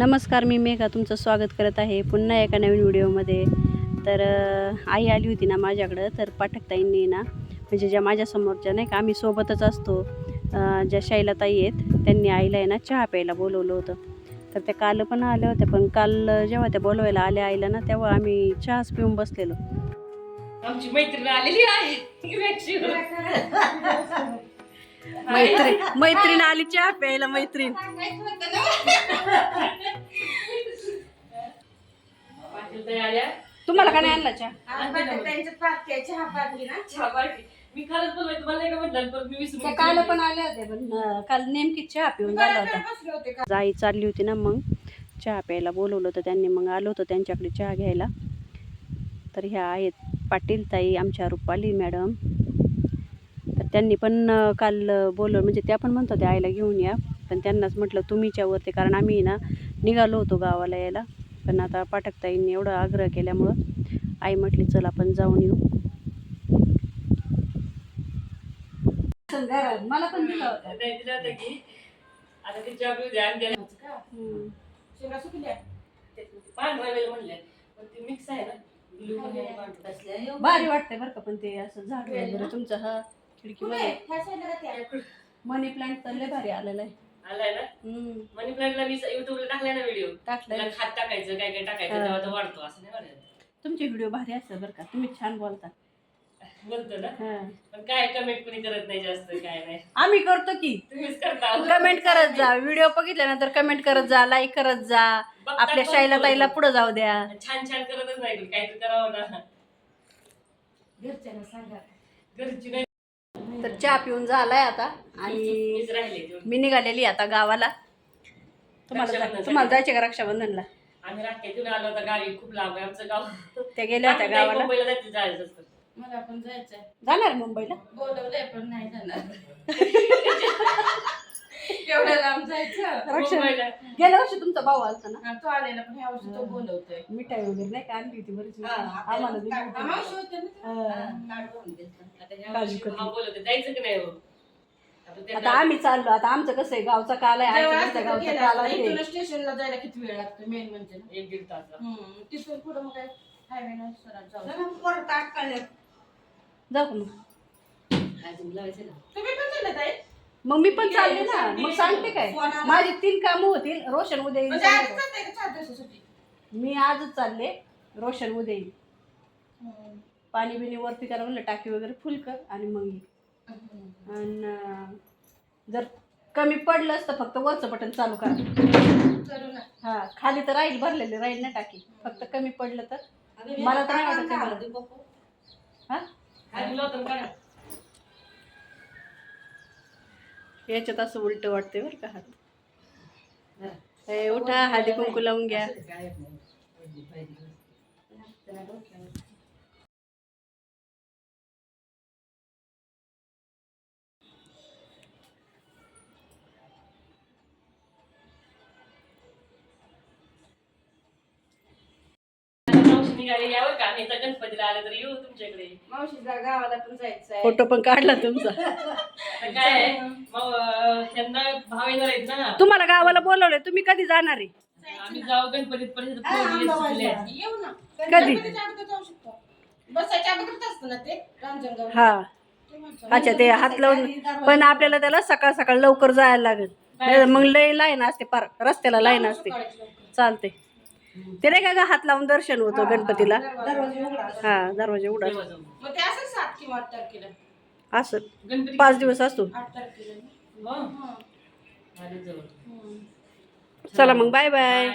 नमस्कार मी मेघा तुमचं स्वागत करत आहे पुन्हा एका नवीन व्हिडिओमध्ये. तर आई आली होती ना माझ्याकडं तर पाठकताईंनी ना म्हणजे ज्या माझ्यासमोरच्या नाही का आम्ही सोबतच असतो ज्या शैलाताई आहेत त्यांनी आईला आहे ना चहा प्यायला बोलवलं होतं. तर त्या काल पण आल्या होत्या पण काल जेव्हा त्या बोलवायला आल्या आईला ना तेव्हा आम्ही चहाच पिऊन बसलेलो. आमची मैत्रीण आलेली आहे. मैत्रीण मैत्रीण आली चहा प्यायला मैत्रीण. तुम्हाला का नाही आणला चहा? चहा पार्टी. मी खरंच बोललोय तुम्हाला नाही का म्हटलं? परत मी विसरून त्या काल पण आल्या होत्या पण काल नेमकी चहा पिऊन झाला होता. आई चालली होती ना मग. चहा प्यायला बोलवलं होतं त्यांनी मग आलो होतो त्यांच्याकडे चहा घ्यायला. तर ह्या आहेत पाटील ताई आमच्या रुपाली मॅडम. त्यांनी पण काल बोलवलं. म्हणजे त्या पण म्हणत होत्या आईला घेऊन या. पण त्यांनाच म्हटलं तुम्हीच्या वरती कारण आम्ही ना निघालो होतो गावाला यायला. पण आता पाठकताईंनी एवढा आग्रह केल्यामुळं आई म्हटली चल आपण जाऊन येऊ. मला पण दिला होता. दिलं होतं की. आता ते द्या आणि द्यायला होतं का? हम्म. ते पांढरा वेल म्हणले पण ते मिक्स आहे ना. भारी वाटतंय बरं का पण ते असं झाड वगैरे तुमचं हा. खिडकीमध्ये मनी प्लांट तर लय भारी आलेला आहे. आलाय ना? हम्म. मनी प्लांटला मी युट्यूबला टाकलाय ना व्हिडिओ टाकलंय. त्याला खात टाकायचं काय काय टाकायचं. तेव्हा तो वाढतो असं नाही वाढत. तुमचे व्हिडिओ भारी असतात बरं का. तुम्ही छान बोलता. बोलतो ना? हा. पण काय कमेंट कोणी करत नाही जास्त काय नाही. आम्ही करतो की. तुम्हीच करता. कमेंट करत जा. व्हिडिओ बघितल्यानंतर कमेंट करत जा लाईक करत जा. बघतात आपल्या पण शाईला ताईला. पुढे जाऊ द्या. छान छान करतच नाही. काहीतरी करावं ना. घरची नाही तर चहा पिऊन झालाय आता आणि मीच राहिले तेवढी. मी निघालेली आता गावाला तुम्हाला. तुम्हाला जायचे का रक्षाबंधनला आम्ही राखेतून आलो होता गावी खूप लांब आहे आमचं गाव त्या गेल्या होत्या गावाला मुंबईला जायचं जायचं असतं. मला पण जायचंय जाणार मुंबईला बोलवलंय पण नाही जाणार एवढ्या लांब जायचं? रक्षा मुंबईला. गेल्या वर्षी तुमचा भाऊ आलता ना? हा, तो आलेला पण ह्या वर्षी तो बोलवतोय. मिठाई वगैरे नाही का आणली होती बरीच? हा, आम्हाला दिली हा. मावशी होते ना ते? हा. हा. आता ह्या काजू वर्षी कतली. हा जायचं की नाही हो? आता ते आता आम्ही चाललो. आता आमचं कसं आहे गावचा काल आहे जेव्हा आईचं असतं कसं तर गावचा गेलं काल असतं. आहे. इथून स्टेशनला जायला किती वेळ लागतो मेन म्हणजे ना. एक दीड तास हम्म, तिथून पुढे मग काय? सरळ जाऊ जाऊ का मग अजून लावायचं ना तुम्ही पण ताई. मग मी पण चालले ना. मग सांगते काय. माझी तीन कामं होतील रोशन उद्या येईल म्हणजे संध्याकाळी. दिवसासाठी? मी आजच चालले रोशन उद्या. येईल. पाणी बिणी वरती करा म्हणलं टाकी वगैरे फुल कर आणि मग ये. आणि जर कमी पडलं असतं फक्त वरचं बटन चालू करा. करू ना. हा खाली तर राहील भरलेले राहील ना टाकी. फक्त कमी पडलं तर. मला तर नाही वाटत ते मला. हा? याच्यात असं उलट वाटतंय बरं का हात. उठा हळदी कुंकू लावून घ्या. गणपतीला आलं तर येऊ तुमच्याकडे. मावशीच्या गावाला पण जायचंय. फोटो पण काढला तुमचा. आता काय आहे, मग अं, ह्यांना भाव येणार आहेत ना. तुम्हाला गावाला बोलवलंय तुम्ही कधी जाणार आहे? आम्ही जाऊ गणपतीत पोरी. येऊ ना. कधी? गणपतीच्या अगोदर जाऊ शकतो. बसायच्या अगोदरच असतं ना ते रांजणगाव हा. अच्छा ते हात लावून पण आपल्याला त्याला सकाळ सकाळ लवकर जायला लागेल. नाही मग लय लाईन असते पार रस्त्याला लाईन असते. चालते ते नाही का ग हात लावून दर्शन होतं गणपतीला? हा दरवाजा उघडा. असं पाच दिवस असतो. चला मग बाय बाय